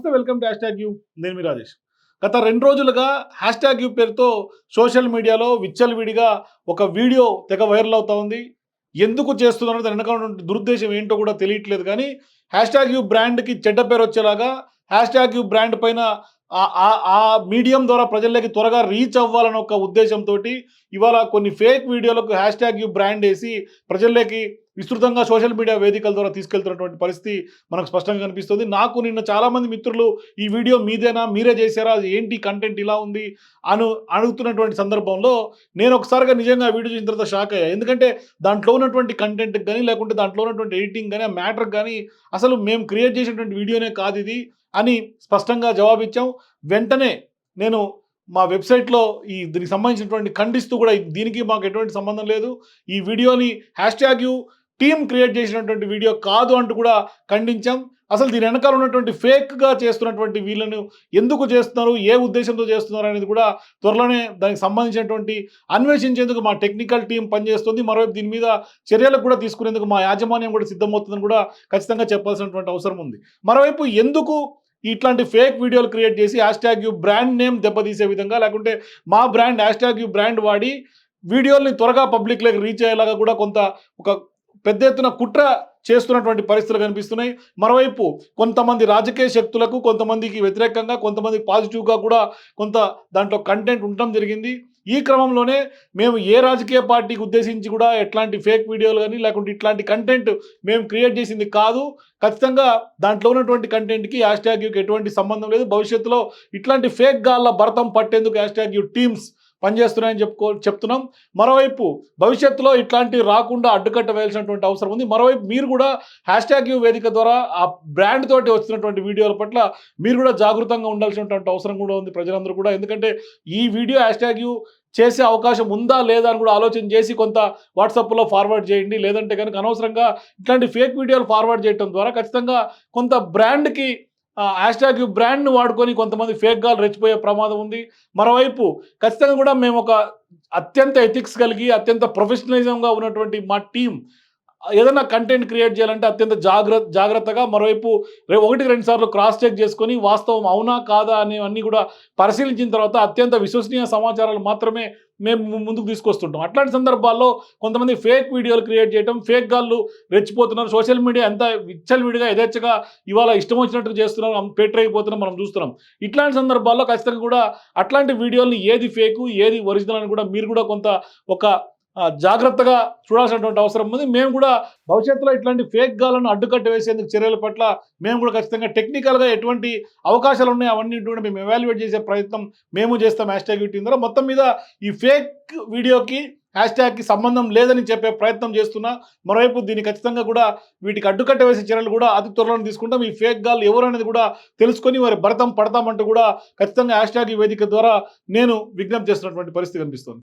నమస్తే welcome to hash tag you. నేను మీ రాజేష్. గత రెండు రోజులుగా హ్యాష్ ట్యాగ్ యూ పేరుతో సోషల్ మీడియాలో విచ్చలవిడిగా ఒక వీడియో తెగ వైరల్ అవుతా ఉంది. ఎందుకు చేస్తున్నారో దాని వెనక దురుద్దేశం ఏంటో కూడా తెలియట్లేదు కానీ హ్యాష్ ట్యాగ్ యూ బ్రాండ్కి చెడ్డ పేరు వచ్చేలాగా హ్యాష్ ట్యాగ్ యూ బ్రాండ్ పైన ఆ- ఆ- ఆ మీడియం ద్వారా ప్రజల్లోకి త్వరగా రీచ్ అవ్వాలన్న ఒక ఉద్దేశంతో ఇవాళ కొన్ని ఫేక్ వీడియోలకు హ్యాష్ ట్యాగ్ యూ బ్రాండ్ వేసి ప్రజల్లోకి విస్తృతంగా సోషల్ మీడియా వేదికల ద్వారా తీసుకెళ్తున్నటువంటి పరిస్థితి మనకు స్పష్టంగా కనిపిస్తుంది. నాకు నిన్న చాలామంది మిత్రులు ఈ వీడియో మీదేనా? మీరే చేశారా? అది ఏంటి కంటెంట్ ఇలా ఉంది? అను అడుగుతున్నటువంటి సందర్భంలో నేను ఒకసారిగా నిజంగా వీడియో చూసిన తర్వాత షాక్ అయ్యా. ఎందుకంటే దాంట్లో ఉన్నటువంటి కంటెంట్ కానీ లేకుంటే దాంట్లో ఉన్నటువంటి ఎడిటింగ్ కానీ ఆ మ్యాటర్ కానీ అసలు మేము క్రియేట్ చేసినటువంటి వీడియోనే కాదు ఇది అని స్పష్టంగా జవాబిచ్చాం. వెంటనే నేను మా వెబ్సైట్లో ఈ దీనికి సంబంధించినటువంటి ఖండిస్తూ కూడా దీనికి మాకు ఎటువంటి సంబంధం లేదు. ఈ వీడియోని hash tag you team create చేసినటువంటి వీడియో కాదు అంటూ కూడా ఖండించాం. అసలు దీని వెనకాల ఉన్నటువంటి ఫేక్గా చేస్తున్నటువంటి వీళ్ళను ఎందుకు చేస్తున్నారు ఏ ఉద్దేశంతో చేస్తున్నారు అనేది కూడా త్వరలోనే దానికి సంబంధించినటువంటి అన్వేషించేందుకు మా టెక్నికల్ టీం పనిచేస్తుంది. మరోవైపు దీని మీద చర్యలకు కూడా తీసుకునేందుకు మా యాజమాన్యం కూడా సిద్ధమవుతుందని కూడా ఖచ్చితంగా చెప్పాల్సినటువంటి అవసరం ఉంది. మరోవైపు ఎందుకు ఇట్లాంటి ఫేక్ వీడియోలు క్రియేట్ చేసి hash tag you brand name దెబ్బతీసే విధంగా లేకుంటే మా brand hash tag you brand వాడి వీడియోల్ని త్వరగా పబ్లిక్లోకి రీచ్ అయ్యేలాగా కూడా కొంత ఒక పెద్ద ఎత్తున కుట్ర చేస్తున్నటువంటి పరిస్థితులు కనిపిస్తున్నాయి. మరోవైపు కొంతమంది రాజకీయ శక్తులకు కొంతమందికి వ్యతిరేకంగా కొంతమంది పాజిటివ్గా కూడా కొంత దాంట్లో కంటెంట్ ఉండడం జరిగింది. ఈ క్రమంలోనే మేము ఏ రాజకీయ పార్టీకి ఉద్దేశించి కూడా ఎట్లాంటి ఫేక్ వీడియోలు కానీ లేకుంటే ఇట్లాంటి కంటెంట్ మేము క్రియేట్ చేసింది కాదు. ఖచ్చితంగా దాంట్లో ఉన్నటువంటి కంటెంట్కి హ్యాష్ ట్యాగ్ ఎటువంటి సంబంధం లేదు. భవిష్యత్తులో ఇట్లాంటి ఫేక్ గాళ్ళ భరతం పట్టేందుకు హ్యాష్ ట్యాగ్ టీమ్స్ పనిచేస్తున్నాయని చెప్పుకో చెప్తున్నాం. మరోవైపు భవిష్యత్తులో ఇట్లాంటివి రాకుండా అడ్డుకట్ట వేయాల్సినటువంటి అవసరం ఉంది. మరోవైపు మీరు కూడా హ్యాష్ ట్యాగ్ యూ వేదిక ద్వారా ఆ బ్రాండ్ తోటి వస్తున్నటువంటి వీడియోల పట్ల మీరు కూడా జాగృతంగా ఉండాల్సినటువంటి అవసరం కూడా ఉంది ప్రజలందరూ కూడా. ఎందుకంటే ఈ వీడియో హ్యాష్ ట్యాగ్ యూ చేసే అవకాశం ఉందా లేదా అని కూడా ఆలోచన చేసి కొంత వాట్సాప్లో ఫార్వర్డ్ చేయండి. లేదంటే కనుక అనవసరంగా ఇట్లాంటి ఫేక్ వీడియోలు ఫార్వర్డ్ చేయడం ద్వారా ఖచ్చితంగా కొంత బ్రాండ్కి హ్యాష్ట్యాగ్ బ్రాండ్ను వాడుకొని కొంతమంది ఫేక్ గాలు రెచ్చిపోయే ప్రమాదం ఉంది. మరోవైపు ఖచ్చితంగా కూడా మేము ఒక అత్యంత ఎథిక్స్ కలిగి అత్యంత ప్రొఫెషనలిజంగా ఉన్నటువంటి మా టీం ఏదైనా కంటెంట్ క్రియేట్ చేయాలంటే అత్యంత జాగ్రత్త జాగ్రత్తగా మరోవైపు ఒకటి ఒకటికి రెండు సార్లు క్రాస్ చెక్ చేసుకొని వాస్తవం అవునా కాదా అనేవన్నీ కూడా పరిశీలించిన తర్వాత అత్యంత విశ్వసనీయ సమాచారాలు మాత్రమే మేము ముందుకు తీసుకొస్తుంటాం. అట్లాంటి సందర్భాల్లో కొంతమంది ఫేక్ వీడియోలు క్రియేట్ చేయడం ఫేక్ గాళ్ళు రెచ్చిపోతున్నారు. సోషల్ మీడియా ఎంత విచ్చలవిడిగా యథేచ్ఛగా ఇవాళ ఇష్టం వచ్చినట్టు చేస్తున్నారు పెట్టరైపోతున్నాం మనం చూస్తున్నాం. ఇట్లాంటి సందర్భాల్లో ఖచ్చితంగా కూడా అట్లాంటి వీడియోల్ని ఏది ఫేకు ఏది ఒరిజినల్ అని కూడా మీరు కూడా కొంత ఒక జాగ్రత్తగా చూడాల్సినటువంటి అవసరం ఉంది. మేము కూడా భవిష్యత్తులో ఇట్లాంటి ఫేక్ గాలను అడ్డుకట్ట వేసేందుకు చర్యల పట్ల మేము కూడా ఖచ్చితంగా టెక్నికల్గా ఎటువంటి అవకాశాలు ఉన్నాయి అవన్నీ కూడా మేము ఎవాల్యుయేట్ చేసే ప్రయత్నం మేము చేస్తాం. హ్యాష్ ట్యాగ్ ద్వారా మొత్తం మీద ఈ ఫేక్ వీడియోకి హ్యాష్ ట్యాగ్కి సంబంధం లేదని చెప్పే ప్రయత్నం చేస్తున్నా. మరోవైపు దీన్ని ఖచ్చితంగా కూడా వీటికి అడ్డుకట్ట వేసే చర్యలు కూడా అతి త్వరలో తీసుకుంటాం. ఈ ఫేక్ గాల్ ఎవరు అనేది కూడా తెలుసుకొని వారి భరతం పడతామంటూ కూడా ఖచ్చితంగా హ్యాష్ ట్యాగ్ వేదిక ద్వారా నేను విజ్ఞప్తి చేస్తున్నటువంటి పరిస్థితి కనిపిస్తుంది.